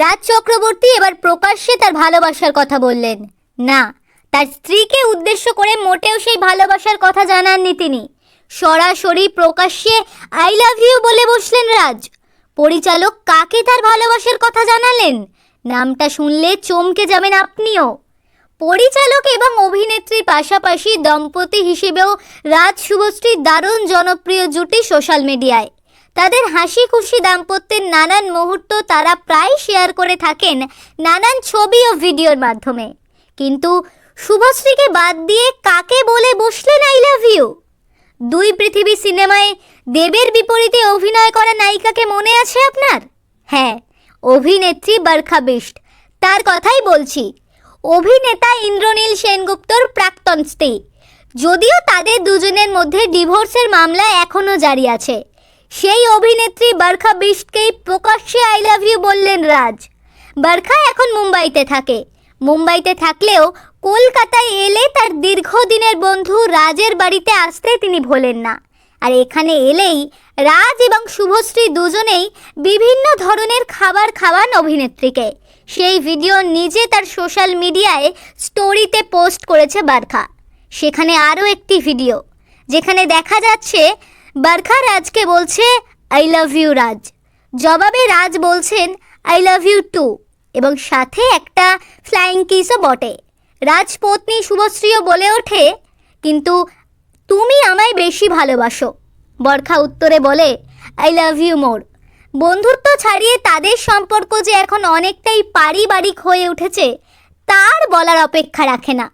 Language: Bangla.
রাজ চক্রবর্তী এবার প্রকাশ্যে তার ভালোবাসার কথা বললেন। না, তার স্ত্রীকে উদ্দেশ্য করে মোটেও সেই ভালোবাসার কথা জানাননি তিনি। সরাসরি প্রকাশ্যে আই লাভ ইউ বলে বসলেন রাজ। পরিচালক কাকে তার ভালোবাসার কথা জানালেন? নামটা শুনলে চমকে যাবেন আপনিও। পরিচালক এবং অভিনেত্রীর পাশাপাশি দম্পতি হিসেবেও রাজ শুভশ্রী দারুণ জনপ্রিয় জুটি সোশ্যাল মিডিয়ায়। তাদের হাসি খুশি দাম্পত্যের নানান মুহূর্ত তারা প্রায় শেয়ার করে থাকেন নানান ছবি ও ভিডিওর মাধ্যমে। কিন্তু শুভশ্রীকে বাদ দিয়ে কাকে বলে বসলেন আই লাভ ইউ দুই পৃথিবী সিনেমায় দেবের বিপরীতে অভিনয় করা নায়িকাকে মনে আছে আপনার? হ্যাঁ অভিনেত্রী বরখা বিষ্ট। তার কথাই বলছি। অভিনেতা ইন্দ্রনীল সেনগুপ্তর প্রাক্তন স্ত্রী। যদিও তাদের দুজনের মধ্যে ডিভোর্সের মামলা এখনও জারি আছে। সেই অভিনেত্রী বরখা বিষ্টকেই প্রকাশ্যে আই লাভ ইউ বললেন রাজ। বরখা এখন মুম্বাইতে থাকে। মুম্বাইতে থাকলেও কলকাতায় এলে তার দীর্ঘদিনের বন্ধু রাজের বাড়িতে আসতে তিনি ভোলেন না। আর এখানে এলেই রাজ এবং শুভশ্রী দুজনেই বিভিন্ন ধরনের খাবার খাওয়ান অভিনেত্রীকে। সেই ভিডিও নিজে তার সোশ্যাল মিডিয়ায় স্টোরিতে পোস্ট করেছে বারখা। সেখানে আরও একটি ভিডিও, যেখানে দেখা যাচ্ছে বারখা রাজকে বলছে আই লাভ ইউ রাজ। জবাবে রাজ বলছেন আই লাভ ইউ টু এবং সাথে একটা ফ্লাইং কিসও বটে। রাজপত্নী শুভশ্রীও বলে ওঠে, কিন্তু তুমি আমায় বেশি ভালোবাসো। বরখা উত্তরে বলে আই লাভ ইউ মোর বন্ধুত্ব ছাড়িয়ে তাদের সম্পর্ক যে এখন অনেকটাই পারিবারিক হয়ে উঠেছে, তার বলার অপেক্ষা রাখে না।